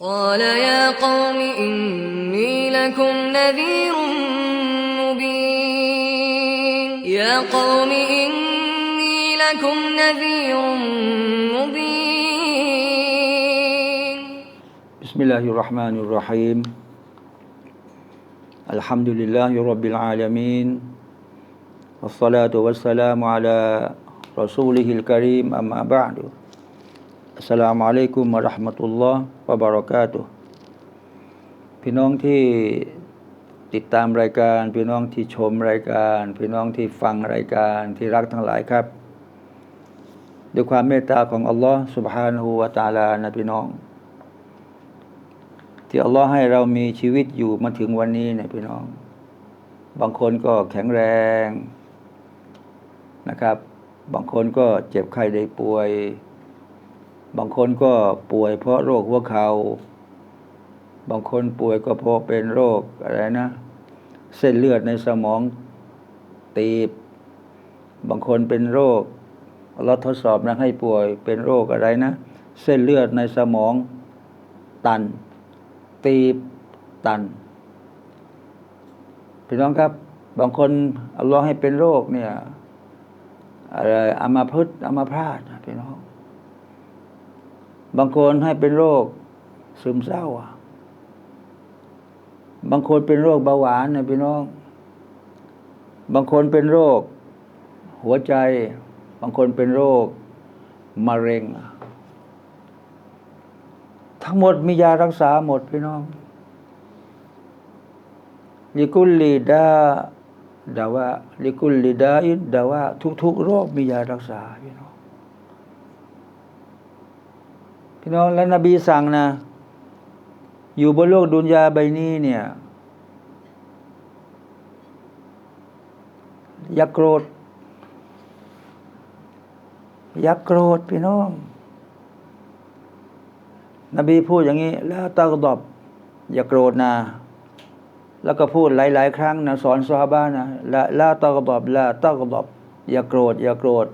قال يا قوم إني لكم نذير مبين. يا قوم إني لكم نذير مبين. بسم الله الرحمن الرحيم. الحمد لله رب العالمين. والصلاة والسلام على رسوله الكريم أما بعد. สลามอะลัยกุมะราะห์มะตุลลอฮ์วะบารากาตุพี่น้องที่ติดตามรายการ พี่น้องที่ชมรายการ พี่น้องที่ฟังรายการที่รักทั้งหลายครับ ด้วยความเมตตาของอัลลอฮ์สุบฮานาหูวาตาลนะพี่น้อง ที่อัลลอฮ์ให้เรามีชีวิตอยู่มาถึงวันนี้นะพี่น้อง บางคนก็แข็งแรงนะครับ บางคนก็เจ็บไข้ได้ป่วย บางคนก็ป่วยเพราะโรคหัวเขา่าบางคนป่วยก็เพราะเป็นโรคอะไรนะ เส้นเลือดในสมองตีบ บางคนเป็นโรคเราทดสอบนะให้ป่วยเป็นโรคอะไรนะ เส้นเลือดในสมองตัน ตีบตันพี่น้องครับ บางคนอัลอฮ์ให้เป็นโรคเนี่ยอะไรอามาพึษอามาพาตพี่น้อง บางคนให้เป็นโรคซึมเศร้า บางคนเป็นโรคเบาหวานนะพี่น้อง บางคนเป็นโรค หัวใจ บางคนเป็นโรคมะเร็ง ทั้งหมดมียารักษาหมดพี่น้องลิกุลลีดาดาวะลิกุลลีดาอินดาวะทุกๆโรคมียารักษาพี่น้อง พี่น้องและนบีสั่งนะ อยู่บนโลกดุนยาใบนี้เนี่ย อย่าโกรธ อย่าโกรธพี่น้อง นบีพูดอย่างนี้ แล้วตากดอบ อย่าโกรธนะแล้วก็พูดหลาย ๆ ครั้งนะสอนซอฮาบะนะละละตากดอบละตากดอบ อย่าโกรธ อย่าโกรธ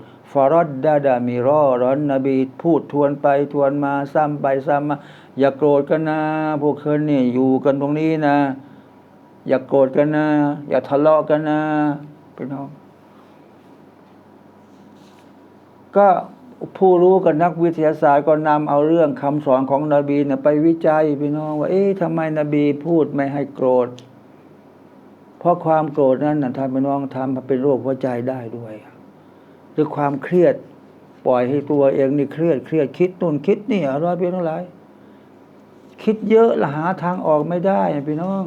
รอดดาดามีรอร้อนนบีพูดทวนไปทวนมาซ้ำไปซ้ำมา อย่าโกรธกันนะ พวกเคินนี่อยู่กันตรงนี้นะ อย่าโกรธกันนะ อย่าทะเลาะกันนะพี่น้อง ก็ผู้รู้กับนักวิทยาศาสตร์ก็นำเอาเรื่องคำสอนของนบีเนี่ยไปวิจัยพี่น้องว่า เอ๊ะทำไมนบีพูดไม่ให้โกรธ เพราะความโกรธนั้นนะท่านพี่น้องทำให้เป็นโรคหัวใจได้ด้วย รือความเครียด ปล่อยให้ตัวเองนี่เครียดเครียดคิดนู่นคิดนี่อะไรพี่น้องหลายคิดเยอะละหาทางออกไม่ได้พี่น้อง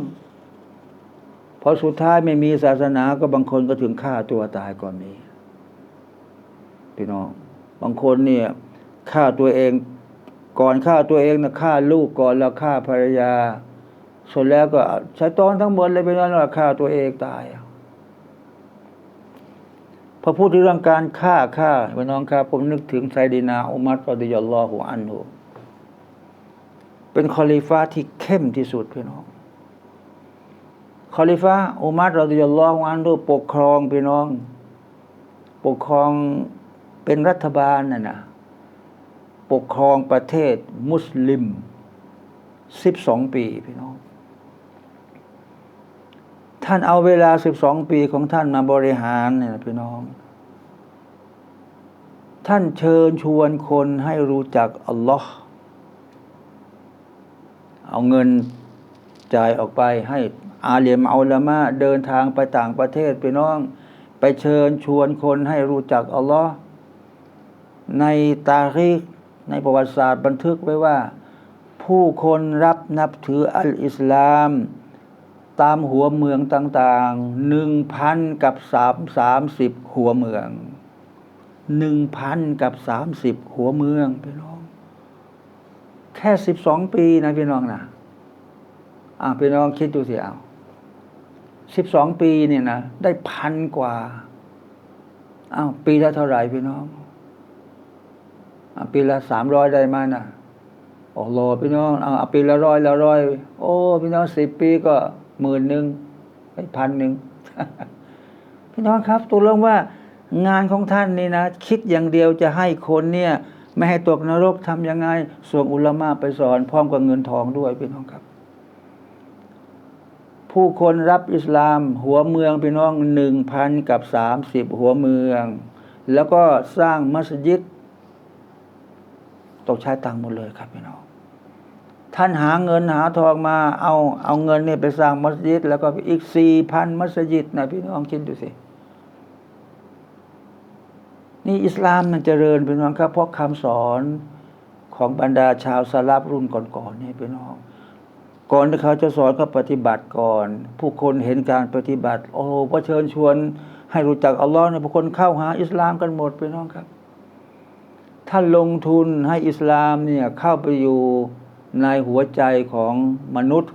พอสุดท้ายไม่มีศาสนาก็บางคนก็ถึงฆ่าตัวตายก่อนมีพี่น้อง บางคนเนี่ยฆ่าตัวเองก่อนฆ่าตัวเองนะฆ่าลูกก่อนแล้วฆ่าภรรยาส่วนแล้วก็ใช้ตอนทั้งหมดเลยไปนั่นว่าฆ่าตัวเองตาย พอพูดถึงเรื่องการฆ่าฆ่าพี่น้องครับ ผมนึกถึงไซดีนาอุมัรรอดิยัลลอฮุอันฮุเป็นคอลิฟ้าที่เข้มที่สุดพี่น้องคอลิฟ้าอุมัรรอดิยัลลอฮุอันฮุปกครองพี่น้อง ปกครองเป็นรัฐบาลน่ะนะปกครองประเทศมุสลิมสิบสองปีพี่น้อง ท่านเอาเวลาสิบสองปีของท่านมาบริหารเนี่ยพี่น้อง ท่านเชิญชวนคนให้รู้จักอัลลอฮ์เอาเงินจ่ายออกไปให้อาเลียมอัลลามะเดินทางไปต่างประเทศพี่น้อง ไปเชิญชวนคนให้รู้จักอัลลอฮ์ในตาริกในประวัติศาสตร์บันทึกไว้ว่า ผู้คนรับนับถืออัลอิสลาม ตามหัวเมืองต่างๆหนึ่งพันกับสามสามสิบหัวเมืองหนึ่งพันกับสามสิบหัวเมืองพี่น้อง แค่สิบสองปีนะพี่น้องนะอ่าพี่น้องคิดดูสิเอาสิบสองปีเนี่ยนะได้พันกว่าอ้าวปีละเท่าไหร่พี่น้องอ่าปีละสามร้อยได้ไหมนะโอ้โหพี่น้องอาเอาปีละร้อยละร้อย โอ้ พี่น้องสิบปีก็ หมื่นหนึ่งไอ้พันหนึ่งพี่น้องครับตัวเรื่องว่างานของท่านนี่นะ คิดอย่างเดียวจะให้คนเนี่ย ไม่ให้ตกนรกทำยังไง ส่งอุลามะไปสอน พร้อมกับเงินทองด้วยพี่น้องครับ ผู้คนรับอิสลาม หัวเมืองพี่น้องหนึ่งพันกับสามสิบหัวเมือง แล้วก็สร้างมัสยิดต้องใช้ตังหมดเลยครับพี่น้อง ท่านหาเงินหาทองมาเอาเอาเงินเนี่ยไปสร้างมัสยิด แล้วก็อีกสี่พันมัสยิดนะพี่น้องคิดดูสิ นี่อิสลามมันเจริญพี่น้องครับเพราะคำสอนของบรรดาชาวสลับรุ่นก่อนๆนี่พี่น้องก่อนที่เขาจะสอนก็ปฏิบัติก่อน ผู้คนเห็นการปฏิบัติ โอ้โหพอเชิญชวน ให้รู้จักอัลลอฮ์เนี่ยผู้คนเข้าหาอิสลามกันหมดพี่น้องครับท่านลงทุนให้อิสลามเนี่ยเข้าไปอยู่ ในหัวใจของมนุษย์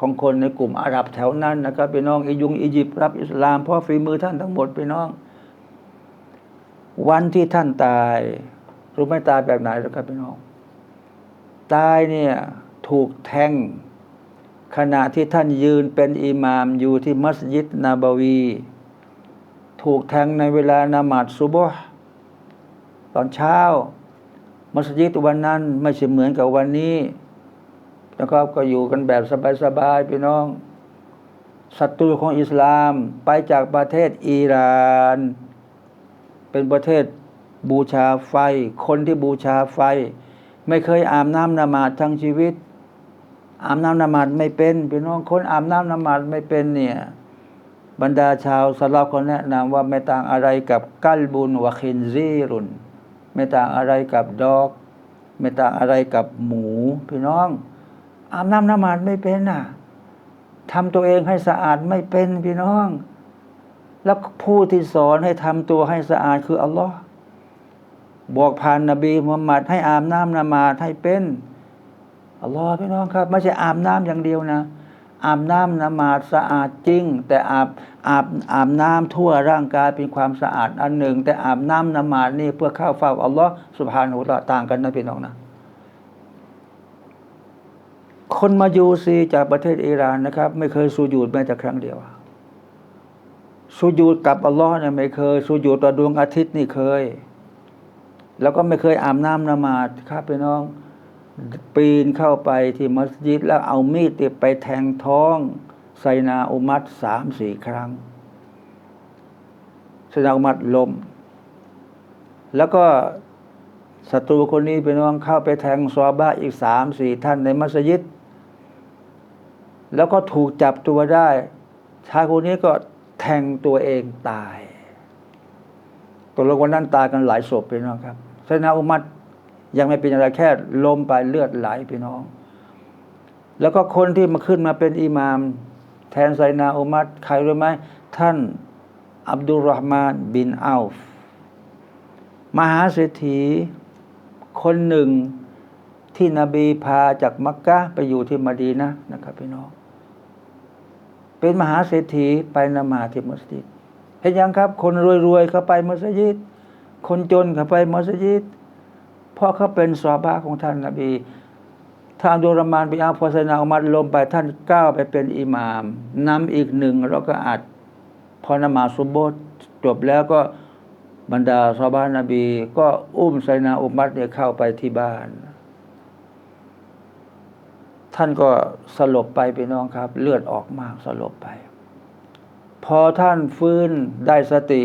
ของคนในกลุ่มอาหรับแถวนั้นนะครับพี่น้องอียุงอียิปต์รับอิสลามเพราะฝีมือท่านทั้งหมดพี่น้อง วันที่ท่านตายรู้ไหมตายแบบไหนหรอครับพี่น้อง ตายเนี่ยถูกแทงขณะที่ท่านยืนเป็นอิหมามอยู่ที่มัสยิดนาบวี ถูกแทงในเวลานามาดซุบฮ์ตอนเช้า มัสยิดวันนั้นไม่ใช่เหมือนกับวันนี้ นะครับ ก็อยู่กันแบบสบายๆพี่น้องศัตรูของอิสลามไปจากประเทศอิหร่าน เป็นประเทศบูชาไฟ คนที่บูชาไฟ ไม่เคยอาบน้ำนมาดทั้งชีวิต อาบน้ำนมาดไม่เป็นพี่น้องคนอาบน้ำนมาดไม่เป็นเนี่ยบรรดาชาวสลับเขาแนะนำว่าไม่ต่างอะไรกับกัลบุนวะคินซีรุนไม่ต่างอะไรกับดอก ไม่ต่างอะไรกับหมูพี่น้อง อาบน้ำน้ำมาดไม่เป็นน่ะทำตัวเองให้สะอาดไม่เป็นพี่น้อง แล้วผู้ที่สอนให้ทำตัวให้สะอาดคืออัลลอฮ์บอกผ่านนบีมุฮัมมัดให้อาบน้ำนมาดให้เป็นอัลลอฮ์พี่น้องครับ ไม่ใช่อาบน้ำอย่างเดียวนะอาบน้ำนมาดสะอาดจริง แต่อาบอาบอาบน้ำทั่วร่างกายเป็นความสะอาดอันหนึ่ง แต่อาบน้ำนมาดนี่เพื่อเข้าเฝ้าอัลลอฮ์สุบฮานาหูตะอาลาต่างกันนะพี่น้องนะ คนมายูซีจากประเทศอิหร่านนะครับ ไม่เคยสูญูดแม้แต่ครั้งเดียวสูญูดกับอัลลอฮ์เนี่ยไม่เคยสูญูดต่อดวงอาทิตย์นี่เคย แล้วก็ไม่เคยอาบน้ำนมาดครับพี่น้อง ปีนเข้าไปที่มัสยิดแล้วเอามีดเนี่ยไปแทงท้องไซนาอุมัดสามสี่ครั้งไซนาอุมัดล้มแล้วก็ศัตรูคนนี้พี่น้องเข้าไปแทงซอบ้าอีกสามสี่ท่านในมัสยิด แล้วก็ถูกจับตัวได้ ชายคนนี้ก็แทงตัวเองตายตัวละคนนั้นตายกันหลายศพพี่น้องครับไซนาอุมัดยังไม่เป็นอะไรแค่ลมไปเลือดไหลพี่น้อง แล้วก็คนที่มาขึ้นมาเป็นอิหมาม แทนไซนาอุมัดใครรู้ไหมท่านอับดุลรอฮ์มานบินอัลฟมหาเศรษฐี คนหนึ่งที่นบีพาจากมักกะไปอยู่ที่มาดีนะนะครับพี่น้อง เป็นมหาเศรษฐีไปนมาที่มัสยิดเห็นยังครับ คนรวยๆเขาไปมัสยิด คนจนเขาไปมัสยิดเพราะเขาเป็นสวาบะของท่านนบีท่านดุลรมานบินอัลฟพอไซนาอุมัดลมไปท่านก้าวไปเป็นอิหมามนำอีกหนึ่งแล้วก็อัดพอนมาสุโบทจบแล้วก็บรรดาซอฮาบานนบี ก็อุ้มไซนาอุมัดเนี่ยเข้าไปที่บ้าน ท่านก็สลบไปพี่น้องครับ เลือดออกมากสลบไป พอท่านฟื้นได้สติ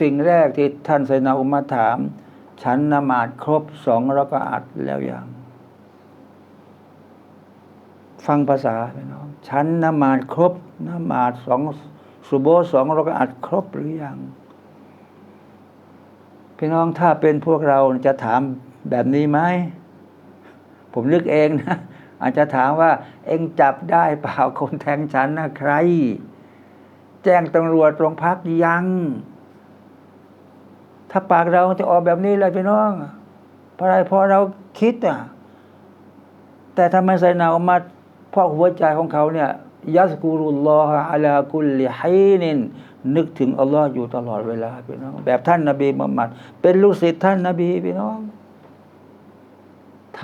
สิ่งแรกที่ท่านไซนาอุมัดถาม ฉันนมาดครบสองแล้วก็อัดแล้วยังฟังภาษาพี่น้องฉันนมาดครบนมาดสองสุโบสองราก็อัดครบหรือยังพี่น้องถ้าเป็นพวกเราจะถามแบบนี้ไหมผมนึกเองนะ อาจจะถามว่าเอ็งจับได้เปล่าคนแทงฉันนะใคร แจ้งตำรวจโรงพักยัง ถ้าปากเราจะออกแบบนี้เลยพี่น้อง เพราะอะไรเพราะเราคิดอะ แต่ทำไมไซนาอมัดเพราะหัวใจของเขาเนี่ยยัสกูรุลลอฮะอะลากุลิฮีนินนึกถึงอัลลอฮ์อยู่ตลอดเวลาพี่น้อง แบบท่านนบีมุฮัมมัด เป็นลูกศิษย์ท่านนบีพี่น้อง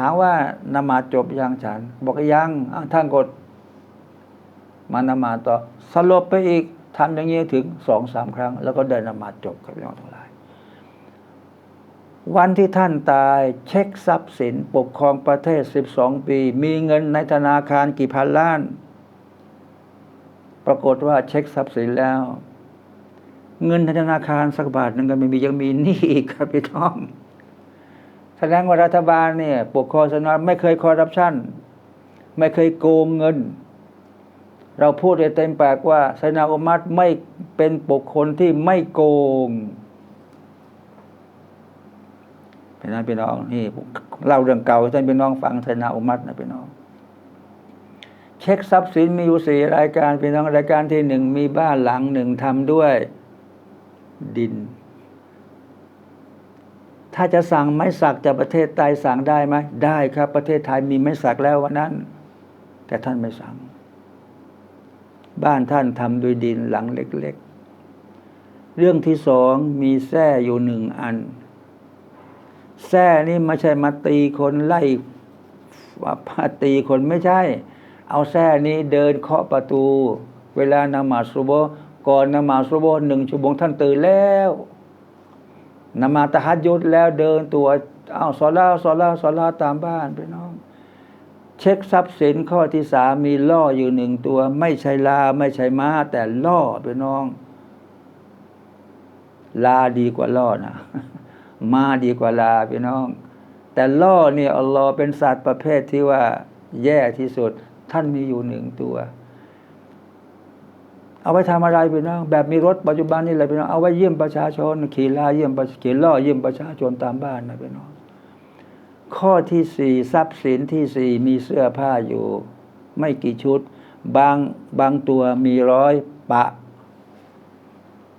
ถามว่านมาจบยังฉัน บอกยังท่านกดมานมาต่อสลบไปอีกทำอย่างนี้ถึงสองสามครั้ง แล้วก็เดินนมาจบครับพี่น้องทั้งหลาย วันที่ท่านตายเช็คทรัพย์สินปกครองประเทศ12ปี มีเงินในธนาคารกี่พันล้าน ปรากฏว่าเช็คทรัพย์สินแล้ว เงินในธนาคารสักบาทหนึ่งก็ไม่มียังมีหนี้อีกครับพี่น้อง แสดงว่ารัฐบาลเนี่ยปกครองสนไม่เคยคอร์รัปชันไม่เคยโกงเงิน เราพูดเต็มปากว่าไซนาอุมัดไม่เป็นปกคลที่ไม่โกงเป็นนั้นพี่น้องนี่เล่าเรื่องเก่าให้ท่านพี่น้องฟังไซนาอุมัดนะพี่น้อง เช็คทรัพย์สินมีอยู่สี่รายการพี่น้องรายการที่หนึ่งมีบ้านหลังหนึ่งทำด้วยดิน ถ้าจะสั่งไม้สักจากประเทศไทยสั่งได้ไหมได้ครับ ประเทศไทยมีไม้สักแล้ววันนั้น แต่ท่านไม่สั่ง บ้านท่านทำด้วยดินหลังเล็ก ๆ เรื่องที่สองมีแส้อยู่หนึ่งอันแส้นี่ไม่ใช่มาตีคนไล่มาตีคนไม่ใช่ เอาแส้นี้เดินเคาะประตู เวลานมาสุโบก่อนนมาสุโบหนึ่งชั่วโมงท่านตื่นแล้ว นมาตะฮัดยุดแล้วเดินตัวอ้าวสอลาสอลาสอลาตามบ้านไปน้อง เช็คทรัพย์สินข้อที่สามมีล่ออยู่หนึ่งตัว ไม่ใช่ลาไม่ใช่ม้า แต่ล่อไปน้อง ลาดีกว่าล่อนะม้าดีกว่าลาพี่น้อง แต่ล่อเนี่ยอัลลอฮ์เป็นสัตว์ประเภทที่ว่า แย่ที่สุด ท่านมีอยู่หนึ่งตัว เอาไว้ทำอะไรพี่น้องแบบมีรถปัจจุบันนี่แหละพี่น้องเอาไว้เยี่ยมประชาชน ขี่ลาเยี่ยมประขี่ล่อเยี่ยมประชาชนตามบ้านนะพี่น้องข้อที่สี่ทรัพย์สินที่สี่มีเสื้อผ้าอยู่ ไม่กี่ชุด บางบางตัวมีร้อยปะ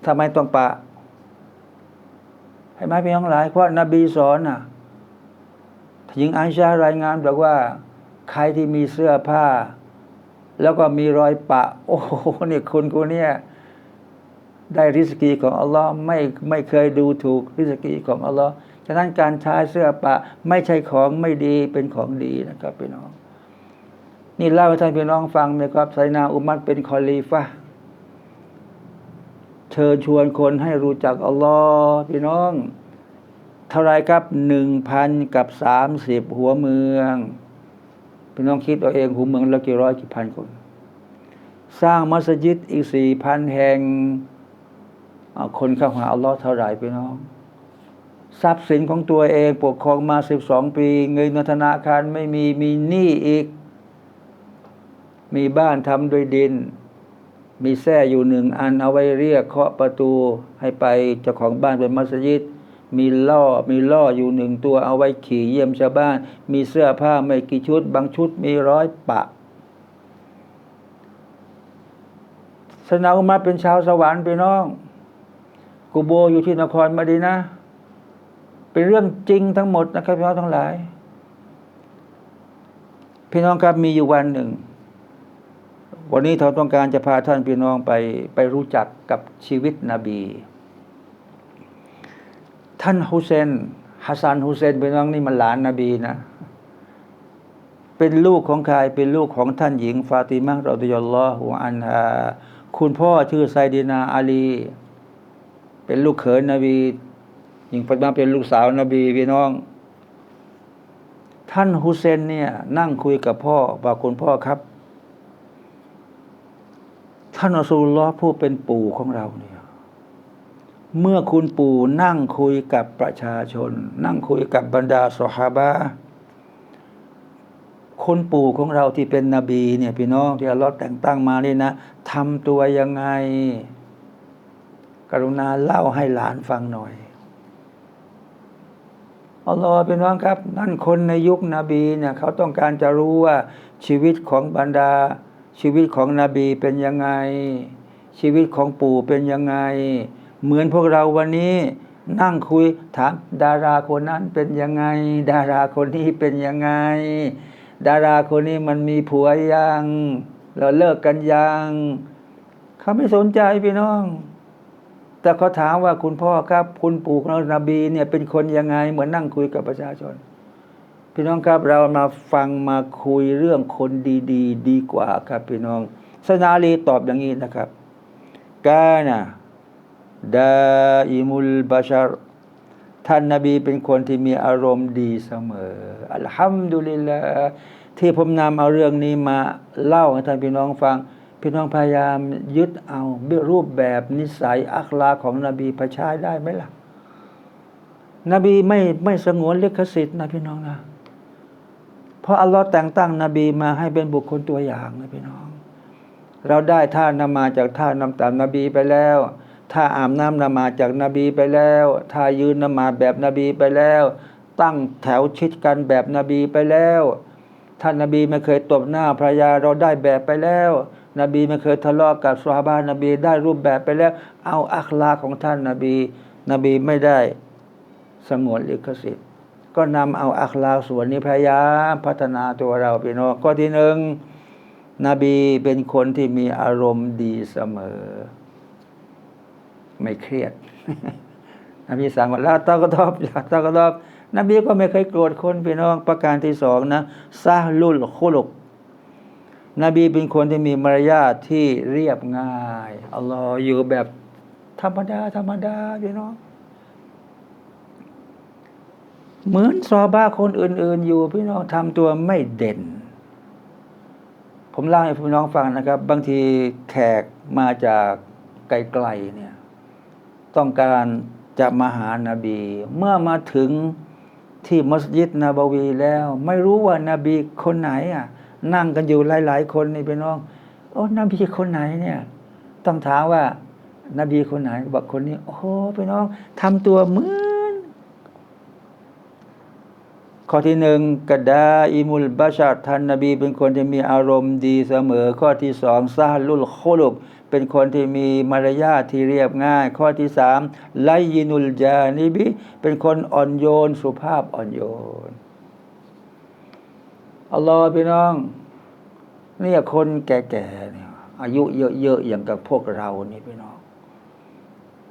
ทำไมต้องปะให้ไหมพี่น้องหลายเพราะนบีสอนน่ะหญิงอาชารายงานบอกว่า ใครที่มีเสื้อผ้า แล้วก็มีรอยปะ โอ้โหนี่คุณกูเนี่ย ได้ริสกีของอัลลอฮ์ไม่ไม่เคยดูถูกริสกีของอัลลอฮ์ฉะนั้นการใช้เสื้อปะ ไม่ใช่ของไม่ดีเป็นของดีนะครับพี่น้อง นี่เล่าให้ท่านพี่น้องฟังนะครับไซนาอุมัดเป็นคอลีฟะเชิญชวนคนให้รู้จักอัลลอฮ์พี่น้องเท่าไรครับหนึ่งพันกับสามสิบหัวเมือง พี่น้องคิดเอาเองหัวเมืองละกี่ร้อยกี่พันคน สร้างมัสยิดอีกสี่พันแห่งคนเข้าหาอัลลอฮ์เท่าไหร่พี่น้อง ทรัพย์สินของตัวเองปกครองมาสิบสองปี เงินในธนาคารไม่มีมีหนี้อีก มีบ้านทำด้วยดิน มีแส้อยู่หนึ่งอันเอาไว้เรียกเคาะประตูให้ไปเจ้าของบ้านเป็นมัสยิด มีล่อ มีล่ออยู่หนึ่งตัวเอาไว้ขี่เยี่ยมชาวบ้าน มีเสื้อผ้าไม่กี่ชุด บางชุดมีร้อยปะสนาอุมาเป็นชาวสวรรค์พี่น้อง กูโบอยู่ที่นครมาดีนะ เป็นเรื่องจริงทั้งหมดนะครับพี่น้องทั้งหลาย พี่น้องครับมีอยู่วันหนึ่ง วันนี้เราต้องการจะพาท่านพี่น้องไปไปรู้จักกับชีวิตนบี ท่านฮุเซนฮัสซันฮุเซนพี่น้องนี่มันหลานนบีนะ เป็นลูกของใครเป็นลูกของท่านหญิง ฟาติมะรอดิยัลลอฮุอันฮาคุณพ่อชื่อไซดีนาอาลี เป็นลูกเขยนนบีหญิงฟาติมาเป็นลูกสาวนบีพี่น้อง ท่านฮุเซนเนี่ยนั่งคุยกับพ่อบอกคุณพ่อครับ ท่านอัสูลลอฮ์ผู้เป็นปู่ของเราเนี่ย เมื่อคุณปู่นั่งคุยกับประชาชน นั่งคุยกับบรรดาสหาบะคนปู่ของเราที่เป็นนบีเนี่ยพี่น้องที่อัลลอฮ์แต่งตั้งมานี่นะทำตัวยังไง กรุณาเล่าให้หลานฟังหน่อยอัลลอฮ์พี่น้องครับ นั่นคนในยุคนบีเนี่ยเขาต้องการจะรู้ว่าชีวิตของบรรดา ชีวิตของนบีเป็นยังไง ชีวิตของปู่เป็นยังไง เหมือนพวกเราวันนี้นั่งคุยถามดาราคนนั้นเป็นยังไง ดาราคนนี้เป็นยังไง ดาราคนนี้มันมีผัวยังเราเลิกกันยังเขาไม่สนใจพี่น้อง แต่เขาถามว่าคุณพ่อครับ คุณปู่ของเรานบีเนี่ยเป็นคนยังไง เหมือนนั่งคุยกับประชาชน พี่น้องครับเรามาฟังมาคุยเรื่องคนดีๆดดีกว่าครับพี่น้องสนาลีตอบอย่างนี้นะครับกานะ ดาอิมุลบาชารท่านนาบีเป็นคนที่มีอารมณ์ดีเสมอ อัลฮัมดุลิลลาห์ที่ผมนำเอาเรื่องนี้มาเล่าให้ท่านพี่น้องฟัง พี่น้องพยายามยึดเอารูปแบบนิสัยอัคลาของนบีประชาได้ไหมล่ะ นบีไม่ไม่สงวนลิขสิทธิ์นะพี่น้องนะเพราะอัลลอฮ์แต่งตั้งนบีมาให้เป็นบุคคลตัวอย่างนะพี่น้อง เราได้ท่านำมาจากท่านำตามนบีไปแล้ว ท่าอาบน้ำนมาจากนบีไปแล้วท่ายืนนมาแบบนบีไปแล้ว ตั้งแถวชิดกันแบบนบีไปแล้วท่านนบีไม่เคยตบหน้าภรรยาเราได้แบบไปแล้ว นบีไม่เคยทะเลาะกับสวาบานนบีได้รูปแบบไปแล้ว เอาอัคลาของท่านนบี นบีไม่ได้สงวนลิขสิทธิ์ ก็นำเอาอัคลาส่วนนี้พยายามพัฒนาตัวเราพี่น้องข้อที่หนึ่งนบีเป็นคนที่มีอารมณ์ดีเสมอ ไม่เครียดนบีสั่งว่าลาตากรอบลาตากรอบนบีก็ไม่เคยโกรธคนพี่น้องประการที่สองนะซาลุลคุลุกนบีเป็นคนที่มีมารยาทที่เรียบง่ายอัลลอฮ์อยู่แบบธรรมดา ธรรมดาพี่น้องเหมือนซอบ้าคนอื่น ๆ อยู่พี่น้องทำตัวไม่เด่น ผมเล่าให้พี่น้องฟังนะครับ บางทีแขกมาจากไกล ๆ เนี่ย ต้องการจะมาหานาบี เมื่อมาถึงที่มัสยิดนาบวีแล้ว ไม่รู้ว่านาบีคนไหนอะ นั่งกันอยู่หลาย ๆ คนนี่พี่น้อง โอ้นบีคนไหนเนี่ย ต้องถามว่านบีคนไหนบอกคนนี้ โอ้พี่น้องทำตัวเหมือนข้อที่หนึ่งกระดาอิมุลบาชัดท่านนบีเป็นคนที่มีอารมณ์ดีเสมอ ข้อที่สองซาลุลโคลุก เป็นคนที่มีมารยาทที่เรียบง่าย ข้อที่สามไลยินุลจานิบิ เป็นคนอ่อนโยน สุภาพอ่อนโยนอัลลอฮ์พี่น้อง เนี่ยคนแก่ๆเนี่ยอายุเยอะๆอย่างกับพวกเรานี่พี่น้อง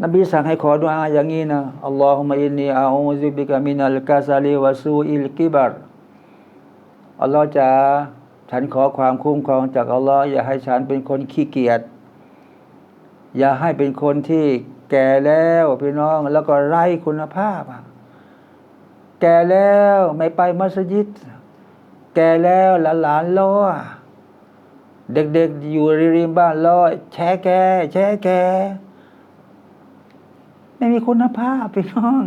นบีสั่งให้ขอดุอาอย่างนี้นะอัลลอฮุมะอินนีอาอูซิบิกะมินัลกาซาลีวะซูอิลกิบัรอัลลอฮ์จะฉันขอความคุ้มครองจากอัลลอฮ์อย่าให้ฉันเป็นคนขี้เกียจ อย่าให้เป็นคนที่แก่แล้วพี่น้องแล้วก็ไร้คุณภาพอะแก่แล้วไม่ไปมัสยิด แก่แล้วหลานๆล้อเด็กๆอยู่ริมบ้านล้อแช่แกแช่แกไม่มีคุณภาพพี่น้อง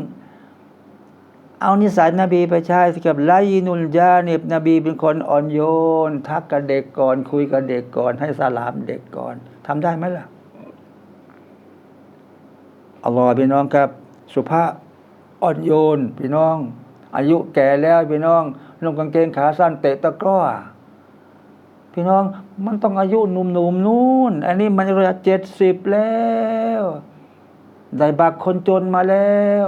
เอานิสัยนบีไปใช้กับไลนุลจานิบนบีเป็นคนอ่อนโยน ทักกับเด็กก่อน คุยกับเด็กก่อน ให้สลามเด็กก่อนทำได้ไหมล่ะ อัลลอฮ์พี่น้องครับ สุภาพอ่อนโยนพี่น้อง อายุแก่แล้วพี่น้องนุ่งกางเกงขาสั้นเตะตะกร้อพี่น้องมันต้องอายุหนุ่มๆนนู่น อันนี้มันระยะเจ็ดสิบแล้ว ได้บัตรคนจนมาแล้ว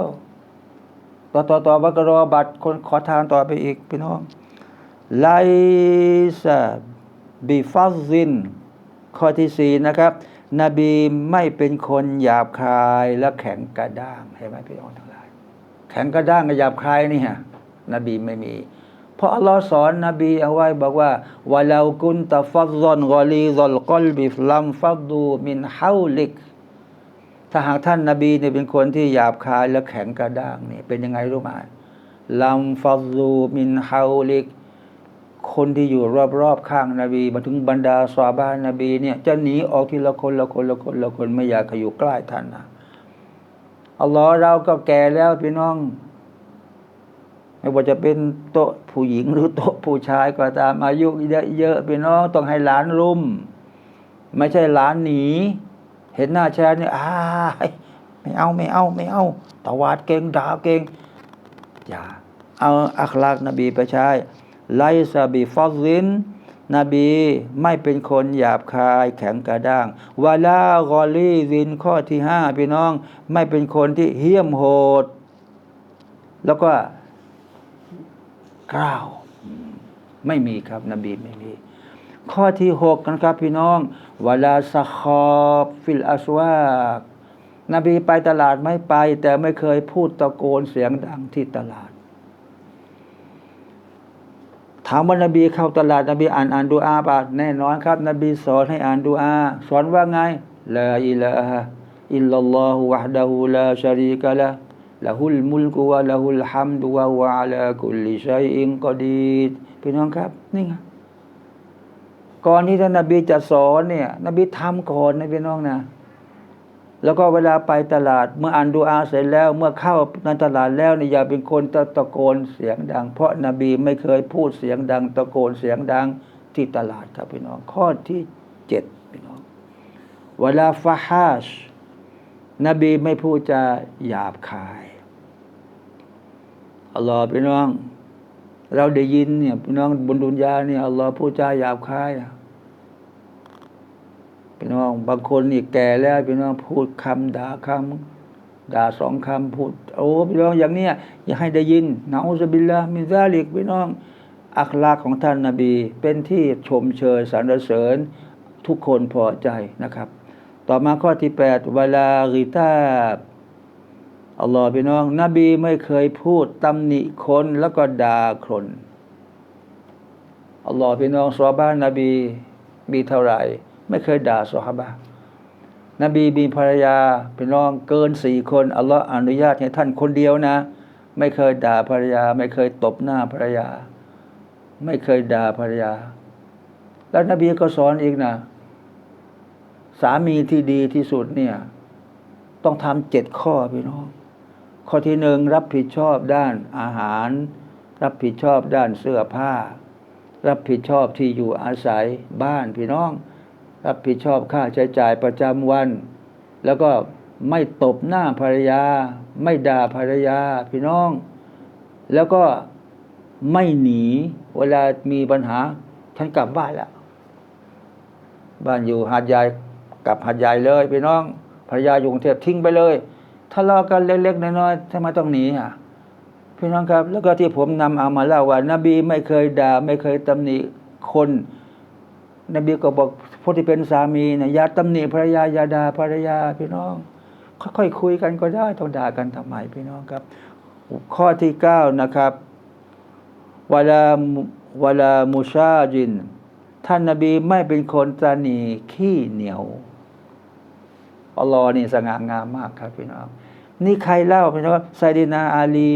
ต่อต่อต่อบักรอบัตรคนขอทานต่อไปอีกพี่น้องไลซาบิฟัซซินข้อที่สี่นะครับ นบีไม่เป็นคนหยาบคายและแข็งกระด้างเห็นไหมพี่น้องทั้งหลาย แข็งกระด้างกับหยาบคายนี่ฮะนบีไม่มี เพราะอัลลอฮ์สอนนบีเอาไว้บอกว่าวะลากุนตะฟัซซอนกอลีซอลกอลบิฟลัมฟัดดูมินฮาวลิก ถ้าหากท่านนบีเนี่ยเป็นคนที่หยาบคายและแข็งกระด้างนี่เป็นยังไงรู้ไหมลัมฟัดดูมินฮาวลิก คนที่อยู่รอบๆข้างนบีมาถึงบรรดาสวาบานนบีเนี่ยจะหนีออกทีละคนละคนละคนละคนไม่อยากอยู่ใกล้ท่านนะอัลลอฮ์เราก็แก่แล้วพี่น้องไม่ว่าจะเป็นโต๊ะผู้หญิงหรือโต๊ะผู้ชายก็ตามอายุเยอะๆพี่น้องต้องให้หลานรุม ไม่ใช่หลานหนี เห็นหน้าแชร์เนี่ยอ้าไม่เอาไม่เอาไม่เอาตวาดเก่งด่าเก่งอย่าเอาอัคลากนบีไปใช้ ไลซาบีฟอซินนบีไม่เป็นคนหยาบคายแข็งกระด้างวาลากอลีซินข้อที่ห้าพี่น้อง ไม่เป็นคนที่เหี้ยมโหด แล้วก็กล้าวไม่มีครับ นบีไม่มี ข้อที่หกนะครับพี่น้องวลาสคอบฟิลอัสวากนบีไปตลาดไม่ไป แต่ไม่เคยพูดตะโกนเสียงดังที่ตลาด ถามว่านบีเข้าตลาดนบีอ่านอ่านดูอาป่ะแน่นอนครับ นบีสอนให้อ่านดูอาสอนว่าไงลาอิลาฮะอิลลัลลอฮุวะฮ์ดะฮูลาชารีกะละละหุลมุลกุวะละหุลฮัมดุวะวะอะลากุลิชัยอิงกอดีดพี่น้องครับ นี่ไงก่อนที่ท่านนบีจะสอนเนี่ย นบีทำก่อนนะพี่น้องนะ แล้วก็เวลาไปตลาดเมื่ออ่านดูอาเสร็จแล้วเมื่อเข้าในตลาดแล้วเนี่ยอย่าเป็นคนตะตะโกนเสียงดัง เพราะนบีไม่เคยพูดเสียงดัง ตะโกนเสียงดังที่ตลาดครับพี่น้องข้อที่เจ็ดพี่น้องเวลาฟาฮัชนบีไม่พูดจะหยาบคายอัลลอฮ์พี่น้อง เราได้ยินเนี่ยพี่น้องบนดุนยาเนี่ยอัลลอฮ์พูดจาหยาบคายอะ พี่น้องบางคนนี่แก่แล้วพี่น้องพูดคำด่าคำด่าสองคำพูดโอ้พี่น้องอย่างเนี้ยอย่าให้ได้ยินนะอุซบิลละมินซาลิกพี่น้องอัคลาของท่านนาบี เป็นที่ชมเชยสรรเสริญทุกคนพอใจนะครับ ต่อมาข้อที่แปดเวลาริตาบอัลลอฮ์พี่น้อง นบีไม่เคยพูดตำหนิคนแล้วก็ด่าคนอัลลอฮ์พี่น้องซอบ้านนบีมีเท่าไหร่ ไม่เคยด่าซอฮาบะนบีมีภรรยาพี่น้องเกินสี่คนอัลลอฮ์อนุญาตให้ท่านคนเดียวนะ ไม่เคยด่าภรรยา ไม่เคยตบหน้าภรรยา ไม่เคยด่าภรรยา แล้วนบีก็สอนอีกนะ สามีที่ดีที่สุดเนี่ย ต้องทำเจ็ดข้อพี่น้อง ข้อที่หนึ่งรับผิดชอบด้านอาหาร รับผิดชอบด้านเสื้อผ้า รับผิดชอบที่อยู่อาศัยบ้านพี่น้อง รับผิดชอบค่าใช้จ่ายประจำวัน แล้วก็ไม่ตบหน้าภรรยา ไม่ด่าภรรยาพี่น้อง แล้วก็ไม่หนี เวลามีปัญหาฉันกลับบ้านแล้ว บ้านอยู่หาดใหญ่กลับหาดใหญ่เลยพี่น้องภรรยาอยู่กรุงเทพทิ้งไปเลยทะเลาะกันเล็กๆน้อยๆทำไมต้องหนีอะพี่น้องครับ แล้วก็ที่ผมนำเอามาเล่าว่านบีไม่เคยด่าไม่เคยตำหนิคน นบีก็บอกผู้ที่เป็นสามีเนี่ยอย่าตำหนิภรรยาอย่าด่าภรรยาพี่น้อง ค่อยๆคุยกันก็ได้ต้องด่ากันทำไมพี่น้องครับ ข้อที่เก้านะครับเวลาเวลามุชาจิน ท่านนบีไม่เป็นคนตรนีขี้เหนียวอัลลอฮ์นี่สง่างามมากครับพี่น้อง นี่ใครเล่าพี่น้องไซดินาอาลี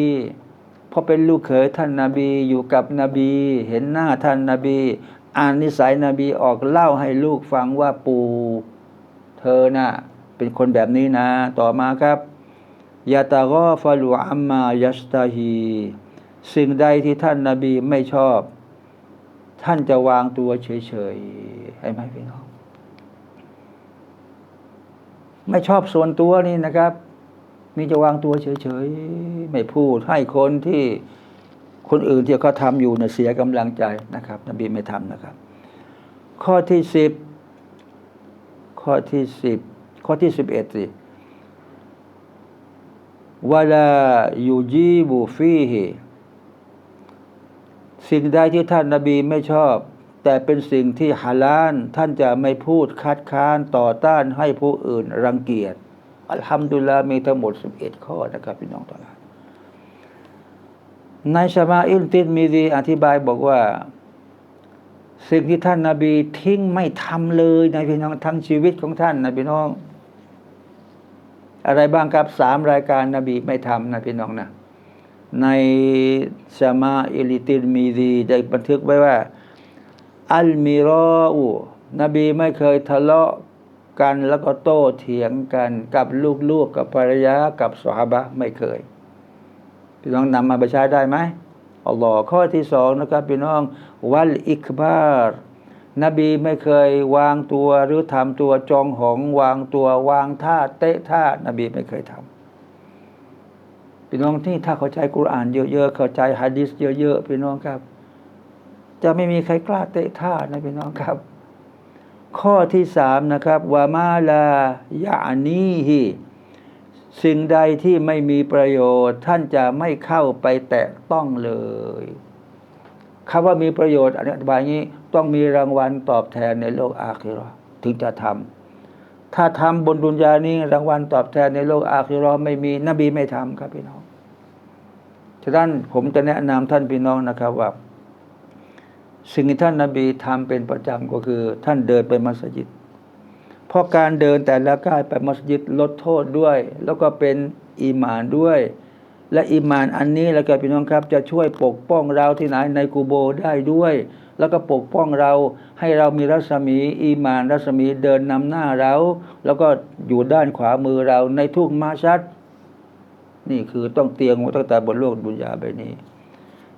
พอเป็นลูกเขยท่านนาบีอยู่กับนบี เห็นหน้าท่านนาบี อ่านนิสัยนบีออกเล่าให้ลูกฟังว่าปู่เธอน่ะเป็นคนแบบนี้นะ ต่อมาครับยาตากอฟาลูอัมมายัสตาฮีสิ่งใดที่ท่านนาบีไม่ชอบ ท่านจะวางตัวเฉยๆให้ไหมพี่น้อง ไม่ชอบส่วนตัวนี่นะครับ มีจะวางตัวเฉยๆ ไม่พูดให้คนที่ คนอื่นที่เขาทำอยู่เนี่ยเสียกำลังใจนะครับ นบีไม่ทำนะครับ ข้อที่สิบข้อที่สิบข้อที่สิบเอ็ดสิวลายูจีบูฟีฮสิ่งใดที่ท่านนาบีไม่ชอบ แต่เป็นสิ่งที่ฮาลาลท่านจะไม่พูดคัดค้านต่อต้านให้ผู้อื่นรังเกียจอัลฮัมดุลลาห์มีทั้งหมด 11 ข้อนะครับพี่น้องทั้งหลาย ในชมาอิลติดมีดีอธิบายบอกว่า สิ่งที่ท่านนาบีทิ้งไม่ทำเลยนพี่น้องทั้งชีวิตของท่านนะพี่น้อง อะไรบ้างครับสามรายการนบีไม่ทำนะพี่น้องนะในชมาอิลิตินมีดีได้บันทึกไว้ว่า อัลมิรออูนบีไม่เคยทะเลาะกันแล้วก็โต้เถียงกันกับลูกๆกับภรรยากับสหบะไม่เคย พี่น้องนำมาไปใช้ได้ไหมอัลลอฮ์ข้อที่สองนะครับพี่น้องวัลอิกบาร์นบีไม่เคยวางตัวหรือทำตัวจองหองวางตัววางท่าเตะท่านบีไม่เคยทำพี่น้องที่ถ้าเข้าใจกุรอานเยอะๆเข้าใจฮะดิษเยอะๆพี่น้องครับ จะไม่มีใครกล้าเตะท่านะพี่น้องครับ ข้อที่สามนะครับวามาลายานีฮี สิ่งใดที่ไม่มีประโยชน์ ท่านจะไม่เข้าไปแตะต้องเลยคำว่ามีประโยชน์อธิบายงนี้ต้องมีรางวัลตอบแทนในโลกอาคิราะห์ถึงจะทำถ้าทำบนดุนยานี้รางวัลตอบแทนในโลกอาคิราะห์ไม่มีนบีไม่ทำครับพี่น้องฉะนั้นผมจะแนะนำท่านพี่น้องนะครับว่า สิ่งที่ท่านนาบีทำเป็นประจำก็คือ ท่านเดินไปมัสยิด เพราะการเดินแต่ละก้าวไปมัสยิดลดโทษด้วย แล้วก็เป็นอีหมานด้วย และอิมานอันนี้แล้วก็พี่น้องครับ จะช่วยปกป้องเราที่ไหนในกูโบได้ด้วย แล้วก็ปกป้องเราให้เรามีรัศมีอีมานรัศมีเดินนำหน้าเรา แล้วก็อยู่ด้านขวามือเราในทุกมาชัด นี่คือต้องเตียมไว้ตั้งแต่บนโลกดุนยาใบนี้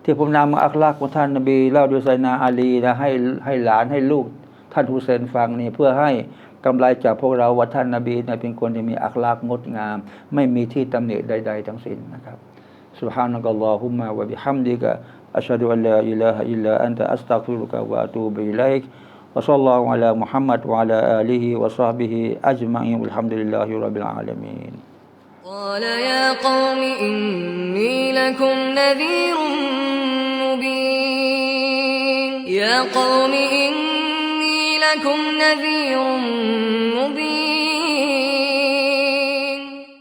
ที่ผมนำอัคลักษณ์ของท่านนบีเล่าด้วยไซนาอาลีนะให้ให้หลานให้ลูกท่านฮุเซนฟังนี่เพื่อให้ กำไรจากพวกเราว่าท่านนบีเนี่ยเป็นคนที่มีอัคลักษณ์งดงาม ไม่มีที่ตำหนิใด ๆ ทั้งสิ้นนะครับ سبحانك اللهم وبحمدك أشهد أن لا إله إلا أنت أستغفرك وأتوب إليك وصلى الله على محمد وعلى آله وصحبه أجمعين والحمد لله رب العالمين قال يا قوم إني لكم نذير مبين يا قوم إني لكم نذير مبين.